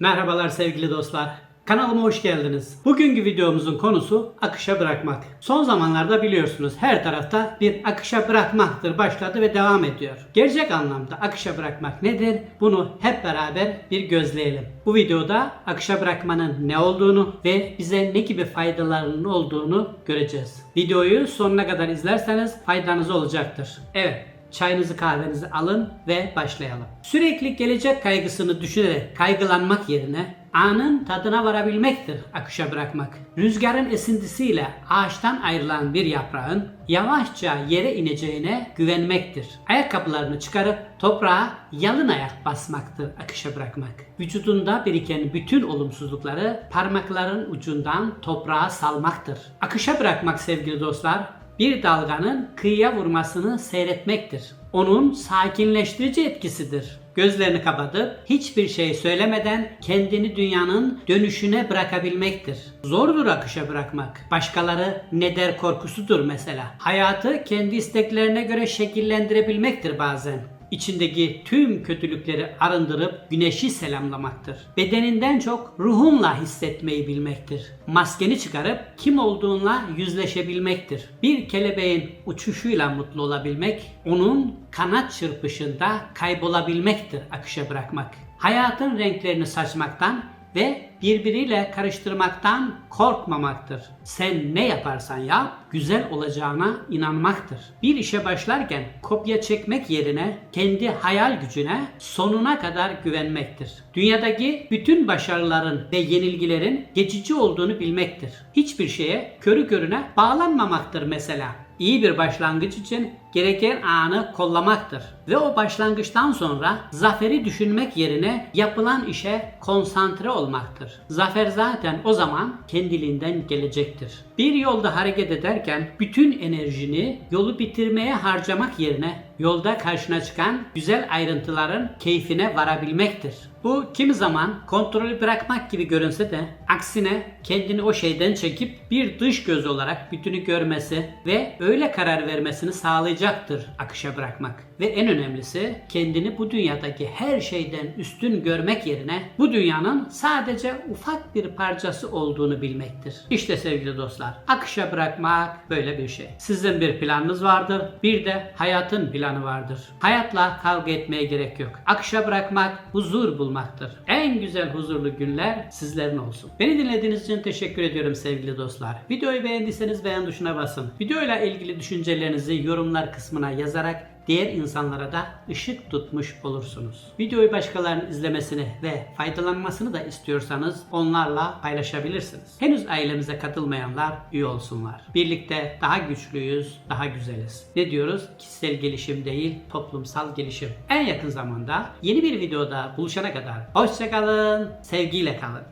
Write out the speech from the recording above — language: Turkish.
Merhabalar sevgili dostlar. Kanalıma hoş geldiniz. Bugünkü videomuzun konusu akışa bırakmak. Son zamanlarda biliyorsunuz her tarafta bir akışa bırakmaktır başladı ve devam ediyor. Gerçek anlamda akışa bırakmak nedir? Bunu hep beraber bir gözleyelim. Bu videoda akışa bırakmanın ne olduğunu ve bize ne gibi faydalarının olduğunu göreceğiz. Videoyu sonuna kadar izlerseniz faydanız olacaktır. Evet, Çayınızı kahvenizi alın ve başlayalım. Sürekli gelecek kaygısını düşünerek kaygılanmak yerine anın tadına varabilmektir akışa bırakmak. Rüzgarın esintisiyle ağaçtan ayrılan bir yaprağın yavaşça yere ineceğine güvenmektir. Ayakkabılarını çıkarıp toprağa yalın ayak basmaktır akışa bırakmak. Vücudunda biriken bütün olumsuzlukları parmakların ucundan toprağa salmaktır. Akışa bırakmak sevgili dostlar bir dalganın kıyıya vurmasını seyretmektir. Onun sakinleştirici etkisidir. Gözlerini kapatıp hiçbir şey söylemeden kendini dünyanın dönüşüne bırakabilmektir. Zordur akışa bırakmak. Başkaları ne der korkusudur mesela. Hayatı kendi isteklerine göre şekillendirebilmektir bazen içindeki tüm kötülükleri arındırıp güneşi selamlamaktır. Bedeninden çok ruhunla hissetmeyi bilmektir. Maskeni çıkarıp kim olduğunla yüzleşebilmektir. Bir kelebeğin uçuşuyla mutlu olabilmek, onun kanat çırpışında kaybolabilmektir akışa bırakmak. Hayatın renklerini saçmaktan ve birbiriyle karıştırmaktan korkmamaktır. Sen ne yaparsan yap, güzel olacağına inanmaktır. Bir işe başlarken kopya çekmek yerine kendi hayal gücüne sonuna kadar güvenmektir. Dünyadaki bütün başarıların ve yenilgilerin geçici olduğunu bilmektir. Hiçbir şeye körü körüne bağlanmamaktır mesela. İyi bir başlangıç için gereken anı kollamaktır. Ve o başlangıçtan sonra zaferi düşünmek yerine yapılan işe konsantre olmaktır. Zafer zaten o zaman kendiliğinden gelecektir. Bir yolda hareket ederken bütün enerjini yolu bitirmeye harcamak yerine yolda karşına çıkan güzel ayrıntıların keyfine varabilmektir. Bu kimi zaman kontrolü bırakmak gibi görünse de aksine kendini o şeyden çekip bir dış göz olarak bütünü görmesi ve öyle karar vermesini sağlayacaktır akışa bırakmak. Ve en önemlisi kendini bu dünyadaki her şeyden üstün görmek yerine bu dünyanın sadece ufak bir parçası olduğunu bilmektir. İşte sevgili dostlar, akışa bırakmak böyle bir şey. Sizin bir planınız vardır, bir de hayatın planı vardır. Hayatla kavga etmeye gerek yok. Akışa bırakmak huzur bulmaktır. En güzel huzurlu günler sizlerin olsun. Beni dinlediğiniz için teşekkür ediyorum sevgili dostlar. Videoyu beğendiyseniz beğen tuşuna basın. Videoyla ilgili düşüncelerinizi yorumlar kısmına yazarak diğer insanlara da ışık tutmuş olursunuz. Videoyu başkalarının izlemesini ve faydalanmasını da istiyorsanız onlarla paylaşabilirsiniz. Henüz ailemize katılmayanlar üye olsunlar. Birlikte daha güçlüyüz, daha güzeliz. Ne diyoruz? Kişisel gelişim değil, toplumsal gelişim. En yakın zamanda yeni bir videoda buluşana kadar hoşçakalın, sevgiyle kalın.